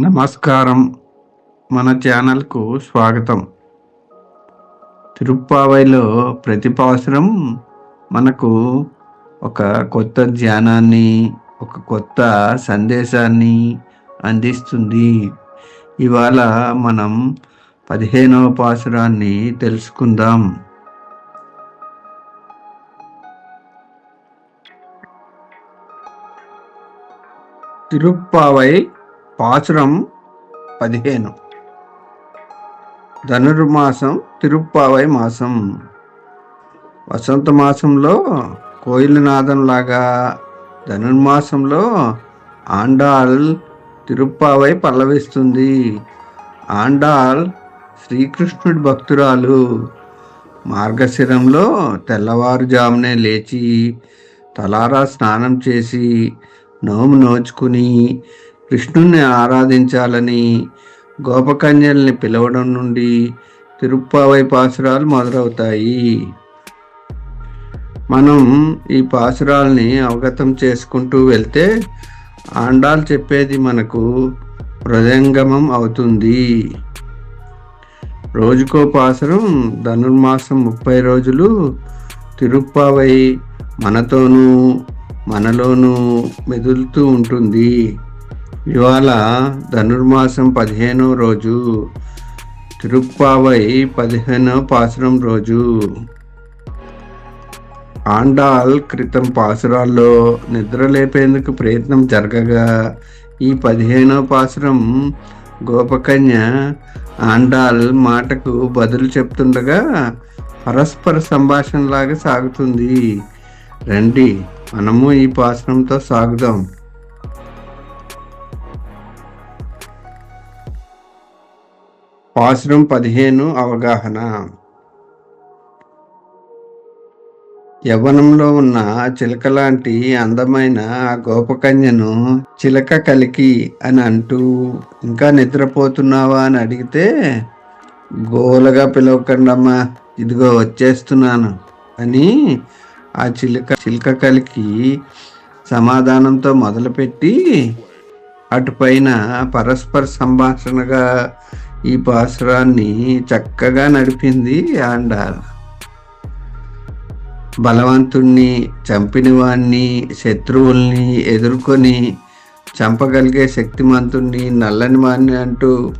నమస్కారం. మన ఛానల్కు స్వాగతం. తిరుప్పావైలో ప్రతిపావసరం మనకు ఒక కొత్త ధ్యానాన్ని ఒక కొత్త సందేశాన్ని అందిస్తుంది. ఇవాళ మనం పదిహేనవ పాసురాన్ని తెలుసుకుందాం. తిరుప్పావై పాసురం పదిహేను. ధనుర్మాసం తిరుప్పావై మాసం. వసంత మాసంలో కోయిలనాదంలాగా ధనుర్మాసంలో ఆండాల్ తిరుప్పావై పల్లవిస్తుంది. ఆండాల్ శ్రీకృష్ణుడి భక్తురాలు. మార్గశిరంలో తెల్లవారుజామునే లేచి తలారా స్నానం చేసి నోము నోచుకుని కృష్ణుణ్ణి ఆరాధించాలని గోపకన్యల్ని పిలవడం నుండి తిరుప్పావై పాసురాలు మొదలవుతాయి. మనం ఈ పాసురాల్ని అవగతం చేసుకుంటూ వెళ్తే ఆండాలు చెప్పేది మనకు హృదయంగమం అవుతుంది. రోజుకో పాసురం ధనుర్మాసం ముప్పై రోజులు తిరుప్పావై మనతోనూ మనలోనూ మెదులుతూ ఉంటుంది. ఇవాళ ధనుర్మాసం పదిహేనో రోజు తిరుప్పావై పదిహేనో పాసురం రోజు. ఆండాల్ క్రితం పాసురాల్లో నిద్ర లేపేందుకు ప్రయత్నం జరగగా ఈ పదిహేనో పాసురం గోపకన్య ఆండాల్ మాటకు బదులు చెప్తుండగా పరస్పర సంభాషణలాగా సాగుతుంది. రండి మనము ఈ పాసనంతో సాగుదాం. పాసురం పదిహేను అవగాహన. యవ్వనంలో ఉన్న చిలకలాంటి అందమైన ఆ గోపకన్యను చిలక కలికి అని అంటూ ఇంకా నిద్రపోతున్నావా? అని అడిగితే గోలగా పిలవకండమ్మా ఇదిగో వచ్చేస్తున్నాను అని ఆ చిలుక చిలుక కలికి సమాధానంతో మొదలుపెట్టి అటుపైన పరస్పర సంభాషణగా ఈ పాసురాన్ని చక్కగా నడిపింది ఆండాల్. బలవంతుణ్ణి చంపినవాణ్ణి శత్రువుల్ని ఎదుర్కొని చంపగలిగే శక్తిమంతుణ్ణి నల్లని వాణ్ణి అంటూ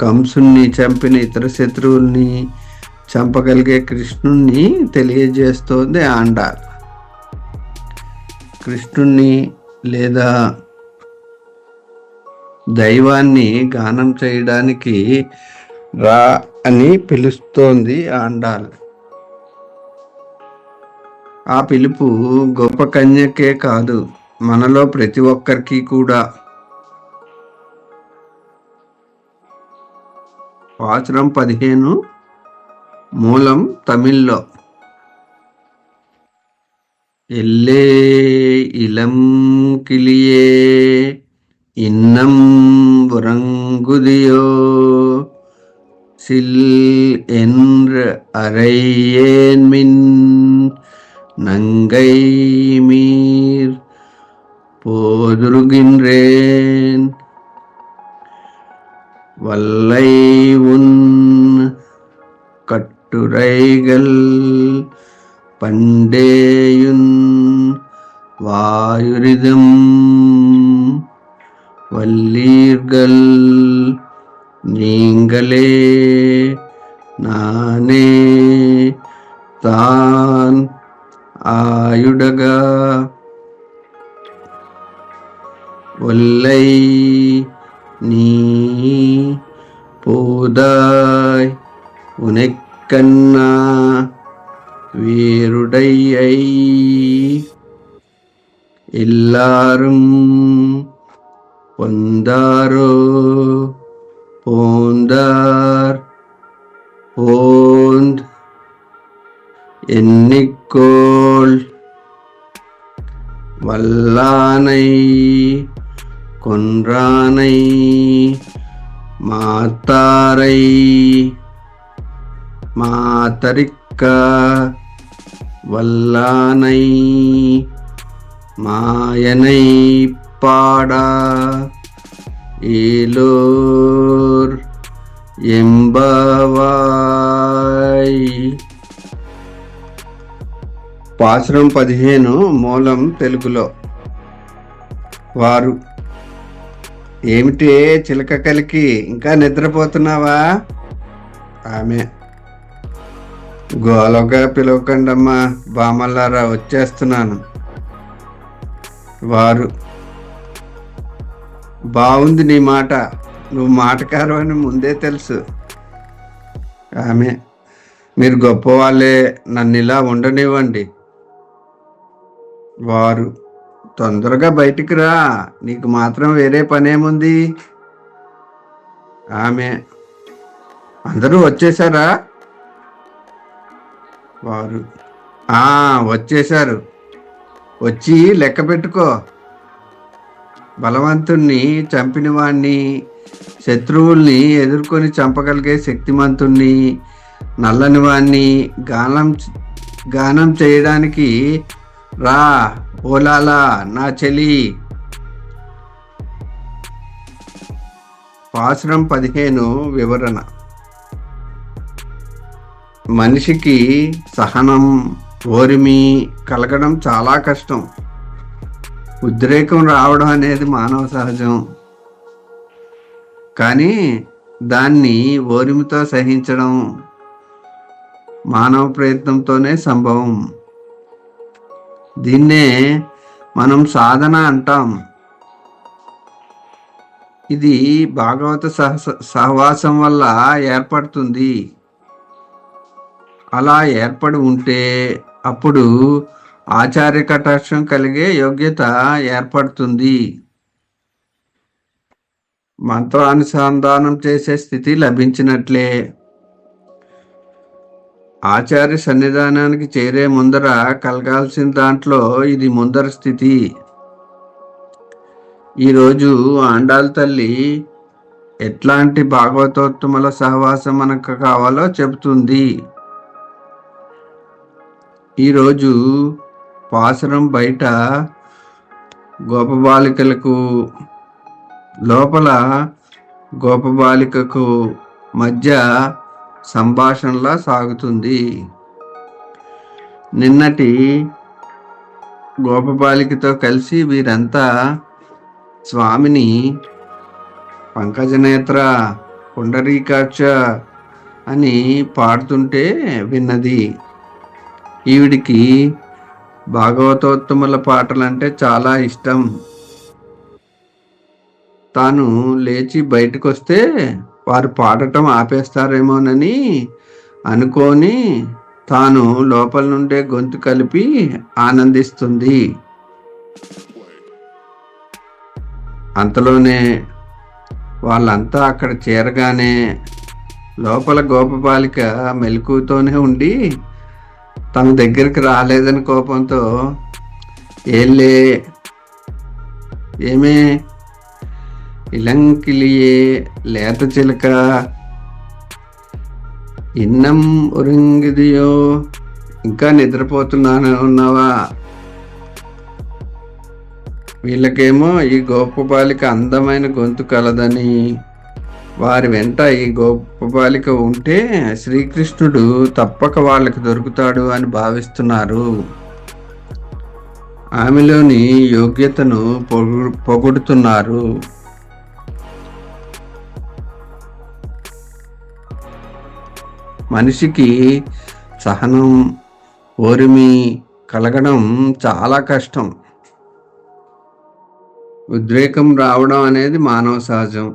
కంసుణ్ణి చంపిన ఇతర శత్రువుల్ని చంపగలిగే కృష్ణుణ్ణి తెలియజేస్తోంది ఆండాల్. కృష్ణుణ్ణి లేదా దైవాన్ని గానం చేయడానికి రా అని పిలుస్తోంది ఆండాల్ ఆ పిలుపు గొప్ప కన్యకే కాదు మనలో ప్రతి ఒక్కరికి కూడా. పాచురం పదిహేను మూలం తమిళ్ళో. ఎల్లే ఇలం కిలియే இன்னம் உறங்குதியோ? சில் என்ற அறையேன் மின் நங்கை மீர் போதுருகின்றேன். வல்லை உன் கட்டுரைகள் பண்டேயுன் வாயுரிதம் வல்லீர்கள். நீங்களே நானே தான் ஆயுடகா. ஒல்லை நீ போதாய் உனைக்கண்ணா வீருடையை. எல்லாரும் பொந்தாரோ போந்தார்? போந்த் எண்ணிக்கோள் வல்லானை கொன்றானை மாத்தாரை மாத்தரிக்க வல்லானை மாயனை பாடா ఈలోర్ ఎంబవాయ్. పాసురం పదిహేను మూలం తెలుగులో. వారు ఏమిటే చిలక కలికి ఇంకా నిద్రపోతున్నావా? ఆమె గోలగా పిలవకండమ్మా బామల్లారా వచ్చేస్తున్నాను. వారు బాగుంది నీ మాట. నువ్వు మాటకారు అని ముందే తెలుసు. ఆమె మీరు గొప్పవాళ్ళే నన్ను ఇలా ఉండనివ్వండి. వారు తొందరగా బయటికి రా. నీకు మాత్రం వేరే పనేముంది? ఆమె అందరూ వచ్చేసారా వారు ఆ వచ్చేశారు. వచ్చి లెక్క పెట్టుకో. బలవంతుణ్ణి చంపిన వాణ్ణి శత్రువుల్ని ఎదుర్కొని చంపగలిగే శక్తిమంతుణ్ణి నల్లని వాణ్ణి గానం గానం చేయడానికి రా ఓలాలా నా చెలి. పాసురం పదిహేను వివరణ. మనిషికి సహనం ఓరిమి కలగడం చాలా కష్టం. ఉద్రేకం రావడం అనేది మానవ సహజం. కానీ దాన్ని ఓరిమితో సహించడం మానవ ప్రయత్నంతోనే సంభవం. దీన్నే మనం సాధన అంటాం. ఇది భాగవత సహస సహవాసం వల్ల ఏర్పడుతుంది. అలా ఏర్పడి ఉంటే అప్పుడు ఆచార్య కటాక్షం కలిగే యోగ్యత ఏర్పడుతుంది. మంత్రానుసంధానం చేసే స్థితి లభించినట్లే. ఆచార్య సన్నిధానానికి చేరే ముందర కలగాల్సిన దాంట్లో ఇది ముందర స్థితి. ఈరోజు ఆండాల తల్లి ఎట్లాంటి భాగవతోత్తముల సహవాసం మనకు కావాలో చెబుతుంది. ఈరోజు పాసరం బయట గోపబాలికలకు లోపల గోపబాలికకు మధ్య సంభాషణలా సాగుతుంది. నిన్నటి గోపబాలికతో కలిసి వీరంతా స్వామిని పంకజనేత్ర పుండరీకాక్ష అని పాడుతుంటే విన్నది. ఈవిడికి భాగవతోత్తముల పాటలంటే చాలా ఇష్టం. తాను లేచి బయటకు వస్తే వారు పాడటం ఆపేస్తారేమోనని అనుకొని తాను లోపల నుండే గొంతు కలిపి ఆనందిస్తుంది. అంతలోనే వాళ్ళంతా అక్కడ చేరగానే లోపల గోపబాలిక మెలకుతోనే ఉండి తమ దగ్గరికి రాలేదని కోపంతో ఏళ్ళే ఏమే? ఇలంకిలియే లేత చిలక. ఇన్నం ఉరింగిదియో ఇంకా నిద్రపోతున్నాను ఉన్నావా? వీళ్ళకేమో ఈ గోపబాలిక అందమైన గొంతు కలదని. వారి వెంట ఈ గొప్ప బాలిక ఉంటే శ్రీకృష్ణుడు తప్పక వాళ్ళకి దొరుకుతాడు అని భావిస్తున్నారు. ఆమెలోని యోగ్యతను పొగు పొగుడుతున్నారు. మనిషికి సహనం ఓరిమి కలగడం చాలా కష్టం. ఉద్రేకం రావడం అనేది మానవ సహజం.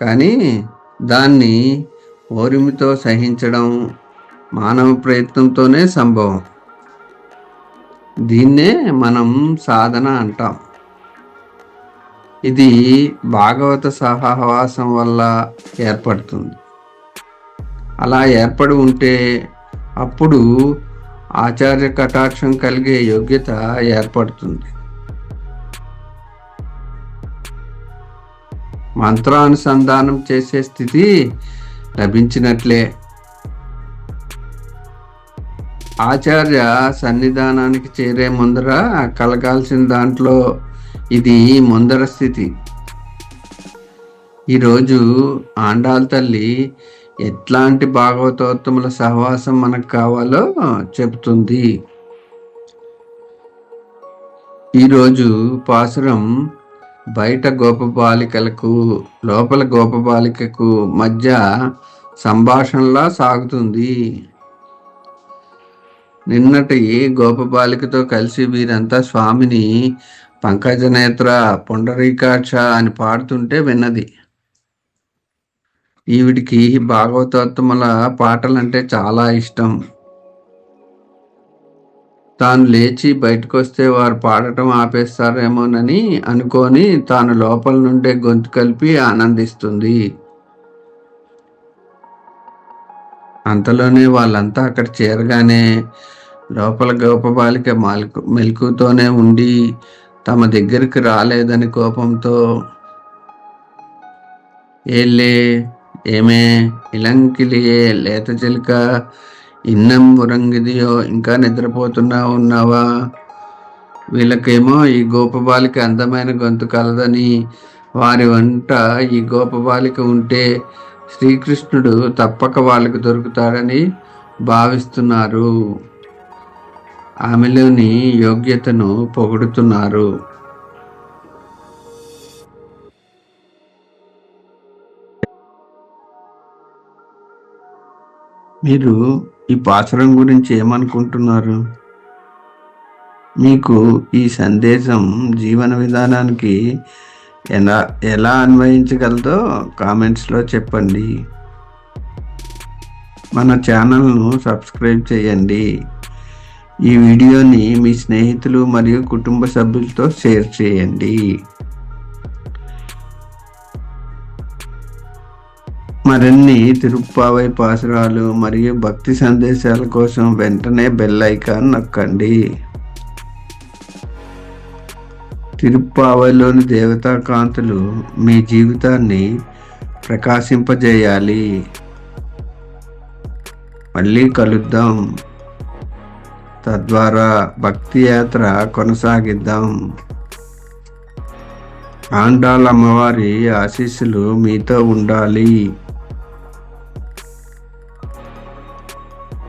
కానీ దాన్ని ఓరిమితో సహించడం మానవ ప్రయత్నంతోనే సంభవం. దీన్నే మనం సాధన అంటాం. ఇది భాగవత సహవాసం వల్ల ఏర్పడుతుంది. అలా ఏర్పడి ఉంటే అప్పుడు ఆచార్య కటాక్షం కలిగే యోగ్యత ఏర్పడుతుంది. మంత్రానుసంధానం చేసే స్థితి లభించినట్లే. ఆచార్య సన్నిధానానికి చేరే ముందర కలగాల్సిన దాంట్లో ఇది ముందర స్థితి. ఈరోజు ఆండాల్ తల్లి ఎట్లాంటి భాగవతోత్తముల సహవాసం మనకు కావాలో చెబుతుంది. ఈరోజు పాసురం బయట గోపబాలికలకు లోపల గోపబాలికకు మధ్య సంభాషణలా సాగుతుంది. నిన్నటి గోపబాలికతో కలిసి వీరంతా స్వామిని పంకజనేత్ర పుండరీకాక్ష అని పాడుతుంటే విన్నది. ఈవిడికి భాగవతోత్తముల పాటలంటే చాలా ఇష్టం. తాను లేచి బయటకు వస్తే వారు పాడటం ఆపేస్తారేమోనని అనుకొని తాను లోపల నుండే గొంతు కలిపి ఆనందిస్తుంది. అంతలోనే వాళ్ళంతా అక్కడ చేరగానే లోపల గోపబాలిక మాలికు మెలకుతోనే ఉండి తమ దగ్గరికి రాలేదని కోపంతో ఏలే ఏమే ఇలంకిలియే లేత చిలుక ఇన్నం ఉరంగిదియో ఇంకా నిద్రపోతున్నా ఉన్నావా? వీళ్ళకేమో ఈ గోపబాలిక అందమైన గొంతు కలదని వారి వంట ఈ గోపబాలిక ఉంటే శ్రీకృష్ణుడు తప్పక వాళ్ళకి దొరుకుతాడని భావిస్తున్నారు. ఆమెలోని యోగ్యతను పొగుడుతున్నారు. మీరు ఈ పాసురం గురించి ఏమనుకుంటున్నారు? మీకు ఈ సందేశం జీవన విధానానికి ఎలా ఎలా అన్వయించగలదో కామెంట్స్లో చెప్పండి. మన ఛానల్ను సబ్స్క్రైబ్ చేయండి. ఈ వీడియోని మీ స్నేహితులు మరియు కుటుంబ సభ్యులతో షేర్ చేయండి. మరిన్ని తిరుప్పావై పాసురాలు మరియు భక్తి సందేశాల కోసం వెంటనే బెల్ ఐకాన్ నొక్కండి. తిరుప్పావైలోని దేవతా కాంతులు మీ జీవితాన్ని ప్రకాశింపజేయాలి. మళ్ళీ కలుద్దాం. తద్వారా భక్తి యాత్ర కొనసాగిద్దాం. ఆండాల అమ్మవారి ఆశీస్సులు మీతో ఉండాలి.